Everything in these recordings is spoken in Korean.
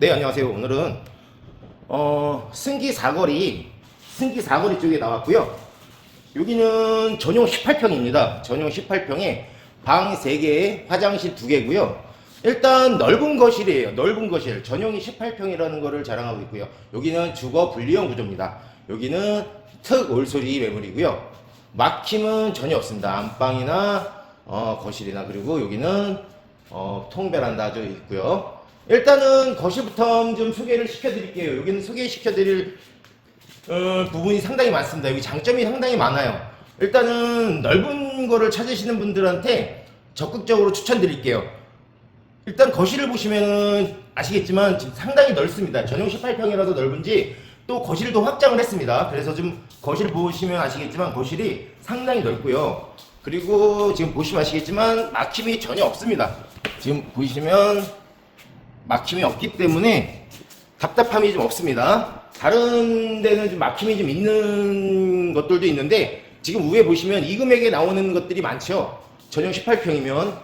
네 안녕하세요. 오늘은 어 승기 사거리 승기 사거리 쪽에 나왔고요. 여기는 전용 18평입니다. 전용 18평에 방 3개 화장실 2개고요. 일단 넓은 거실이에요. 넓은 거실. 전용이 18평이라는 거를 자랑하고 있고요. 여기는 주거 분리형 구조입니다. 여기는 특 올소리 매물이고요. 막힘은 전혀 없습니다. 안방이나 어, 거실이나 그리고 여기는 어, 통베란다 도 있고요 일단은 거실부터 좀 소개를 시켜드릴게요. 여기는 소개시켜드릴 어, 부분이 상당히 많습니다. 여기 장점이 상당히 많아요. 일단은 넓은 거를 찾으시는 분들한테 적극적으로 추천드릴게요. 일단 거실을 보시면은 아시겠지만 지금 상당히 넓습니다. 전용 18평이라서 넓은지 또 거실도 확장을 했습니다. 그래서 좀 거실 보시면 아시겠지만 거실이 상당히 넓고요. 그리고 지금 보시면 아시겠지만 막힘이 전혀 없습니다. 지금 보시면 막힘이 없기 때문에 답답함이 좀 없습니다. 다른 데는 좀 막힘이 좀 있는 것들도 있는데 지금 위에 보시면 이 금액에 나오는 것들이 많죠. 전용 18평이면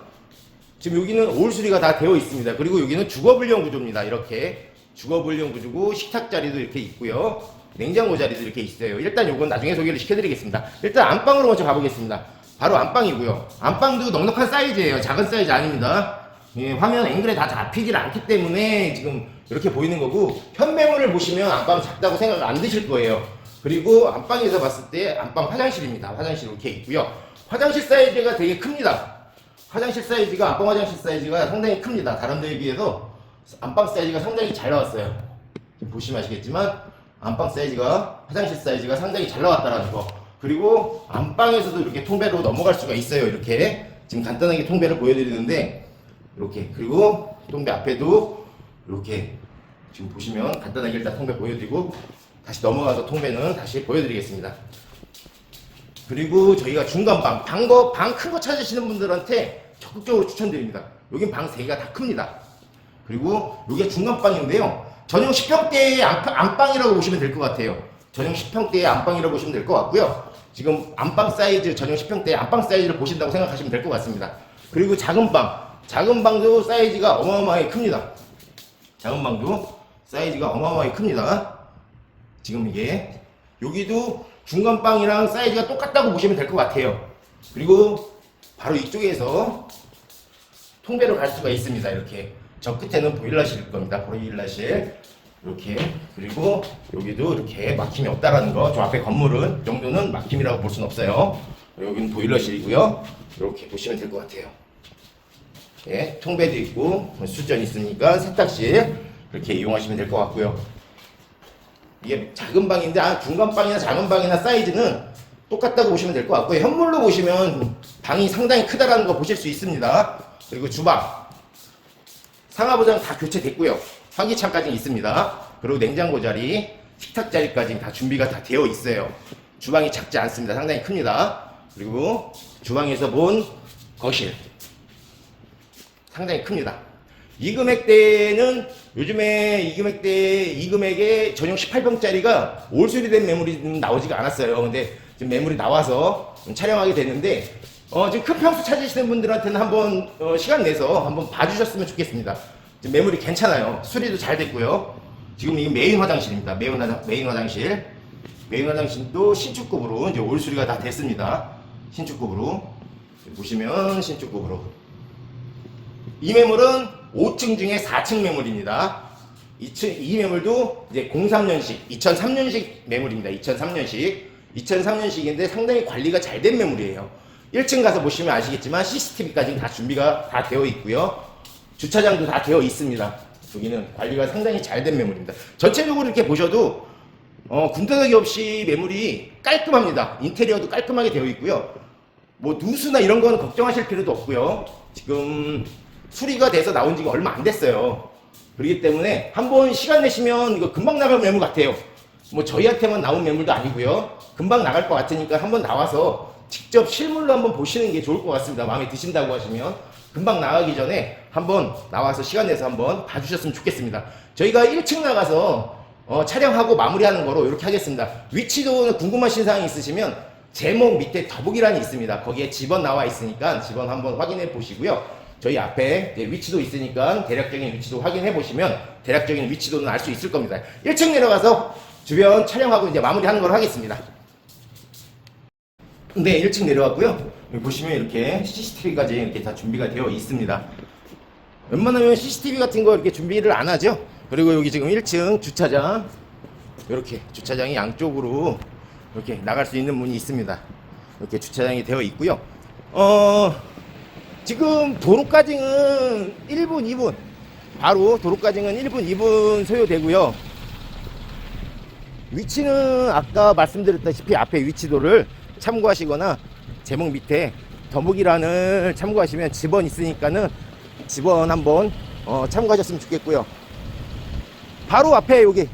지금 여기는 올 수리가 다 되어 있습니다. 그리고 여기는 주거불량 구조입니다. 이렇게 주거불량 구조고 식탁 자리도 이렇게 있고요. 냉장고 자리도 이렇게 있어요. 일단 요건 나중에 소개를 시켜드리겠습니다. 일단 안방으로 먼저 가보겠습니다. 바로 안방이고요. 안방도 넉넉한 사이즈예요. 작은 사이즈 아닙니다. 예, 화면 앵글에 다 잡히질 않기 때문에 지금 이렇게 보이는 거고 현매물을 보시면 안방 작다고 생각 안 드실 거예요. 그리고 안방에서 봤을 때 안방 화장실입니다. 화장실 이렇게 있고요. 화장실 사이즈가 되게 큽니다. 화장실 사이즈가 안방 화장실 사이즈가 상당히 큽니다. 다른 데에 비해서 안방 사이즈가 상당히 잘 나왔어요. 보시면 아시겠지만 안방 사이즈가 화장실 사이즈가 상당히 잘 나왔다라는 거. 그리고 안방에서도 이렇게 통배로 넘어갈 수가 있어요. 이렇게 지금 간단하게 통배를 보여드리는데 이렇게 그리고 통배 앞에도 이렇게 지금 보시면 간단하게 일단 통배 보여드리고 다시 넘어가서 통배는 다시 보여드리겠습니다. 그리고 저희가 중간방, 방거, 방 큰 거 찾으시는 분들한테 적극적으로 추천드립니다. 여긴 방 3개가 다 큽니다. 그리고 여기가 중간방인데요. 전용 10평대의 안 방, 이라고 보시면 될 것 같아요. 전용 10평대의 안방이라고 보시면 될 것 같고요. 지금 안방 사이즈, 전용 10평대의 안방 사이즈를 보신다고 생각하시면 될 것 같습니다. 그리고 작은 방, 작은 방도 사이즈가 어마어마하게 큽니다. 작은 방도 사이즈가 어마어마하게 큽니다. 지금 이게 여기도 중간 빵이랑 사이즈가 똑같다고 보시면 될 것 같아요. 그리고 바로 이쪽에서 통배로 갈 수가 있습니다. 이렇게 저 끝에는 보일러실일 겁니다. 보일러실 이렇게 그리고 여기도 이렇게 막힘이 없다라는 거. 저 앞에 건물은 이 정도는 막힘이라고 볼 수는 없어요. 여기는 보일러실이고요. 이렇게 보시면 될 것 같아요. 예, 통배도 있고 수전 있으니까 세탁실 그렇게 이용하시면 될 것 같고요. 이게 작은 방인데 아, 중간 방이나 작은 방이나 사이즈는 똑같다고 보시면 될 것 같고요. 현물로 보시면 방이 상당히 크다라는 거 보실 수 있습니다. 그리고 주방 상하부장 다 교체됐고요. 환기창까지 있습니다. 그리고 냉장고 자리, 식탁 자리까지 다 준비가 다 되어 있어요. 주방이 작지 않습니다. 상당히 큽니다. 그리고 주방에서 본 거실 상당히 큽니다. 이 금액대는 요즘에 이 금액대 이 금액에 전용 18평짜리가 올수리 된 매물이 좀 나오지가 않았어요. 근데 지금 매물이 나와서 좀 촬영하게 됐는데 어, 지금 큰 평수 찾으시는 분들한테는 한번 어, 시간 내서 한번 봐주셨으면 좋겠습니다. 지금 매물이 괜찮아요. 수리도 잘 됐고요. 지금 이 메인 화장실입니다. 메인, 화장, 메인 화장실. 메인 화장실도 신축급으로 이제 올 수리가 다 됐습니다. 신축급으로 보시면 신축급으로 이 매물은 5층 중에 4층 매물입니다. 이, 층, 이 매물도 이제 03년식, 2003년식 매물입니다. 2003년식. 2003년식인데 상당히 관리가 잘 된 매물이에요. 1층 가서 보시면 아시겠지만 CCTV까지 다 준비가 다 되어 있고요. 주차장도 다 되어 있습니다. 여기는 관리가 상당히 잘 된 매물입니다. 전체적으로 이렇게 보셔도 어, 군더더기 없이 매물이 깔끔합니다. 인테리어도 깔끔하게 되어 있고요. 뭐 누수나 이런 거는 걱정하실 필요도 없고요. 지금 수리가 돼서 나온 지가 얼마 안 됐어요. 그렇기 때문에 한번 시간 내시면 이거 금방 나갈 매물 같아요. 뭐 저희한테만 나온 매물도 아니고요. 금방 나갈 것 같으니까 한번 나와서 직접 실물로 한번 보시는 게 좋을 것 같습니다. 마음에 드신다고 하시면 금방 나가기 전에 한번 나와서 시간 내서 한번 봐주셨으면 좋겠습니다. 저희가 1층 나가서 어, 촬영하고 마무리하는 거로 이렇게 하겠습니다. 위치도 궁금하신 사항이 있으시면 제목 밑에 더보기란이 있습니다. 거기에 집원 나와 있으니까 집원 한번 확인해 보시고요. 저희 앞에 위치도 있으니까 대략적인 위치도 확인해 보시면 대략적인 위치도는 알 수 있을 겁니다. 1층 내려가서 주변 촬영하고 이제 마무리하는 걸로 하겠습니다. 네, 1층 내려왔고요. 보시면 이렇게 CCTV까지 이렇게 다 준비가 되어 있습니다. 웬만하면 CCTV 같은 거 이렇게 준비를 안 하죠. 그리고 여기 지금 1층 주차장 이렇게 주차장이 양쪽으로 이렇게 나갈 수 있는 문이 있습니다. 이렇게 주차장이 되어 있고요. 어 지금 도로까지는 1분, 2분 바로 도로까지는 1분, 2분 소요되고요. 위치는 아까 말씀드렸다시피 앞에 위치도를 참고하시거나 제목 밑에 더보기란을 참고하시면 집원 있으니까는 집원 한번 어, 참고하셨으면 좋겠고요. 바로 앞에 여기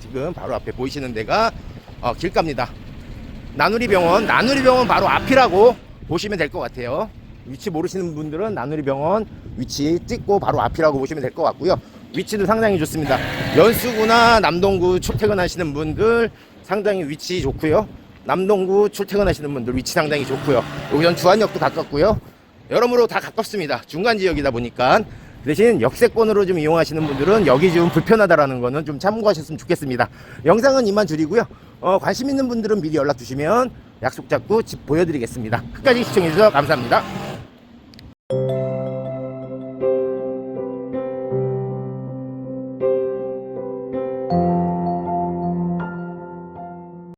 지금 바로 앞에 보이시는 데가 어, 길가입니다. 나누리 병원, 나누리 병원 바로 앞이라고 보시면 될 것 같아요. 위치 모르시는 분들은 나누리 병원 위치 찍고 바로 앞이라고 보시면 될 것 같고요. 위치도 상당히 좋습니다. 연수구나 남동구 출퇴근하시는 분들 상당히 위치 좋고요. 남동구 출퇴근하시는 분들 위치 상당히 좋고요. 여기는 주안역도 가깝고요. 여러모로 다 가깝습니다. 중간 지역이다 보니까 대신 역세권으로 좀 이용하시는 분들은 여기 좀 불편하다라는 거는 좀 참고하셨으면 좋겠습니다. 영상은 이만 줄이고요. 어, 관심 있는 분들은 미리 연락 주시면 약속 잡고 집 보여드리겠습니다. 끝까지 시청해주셔서 감사합니다.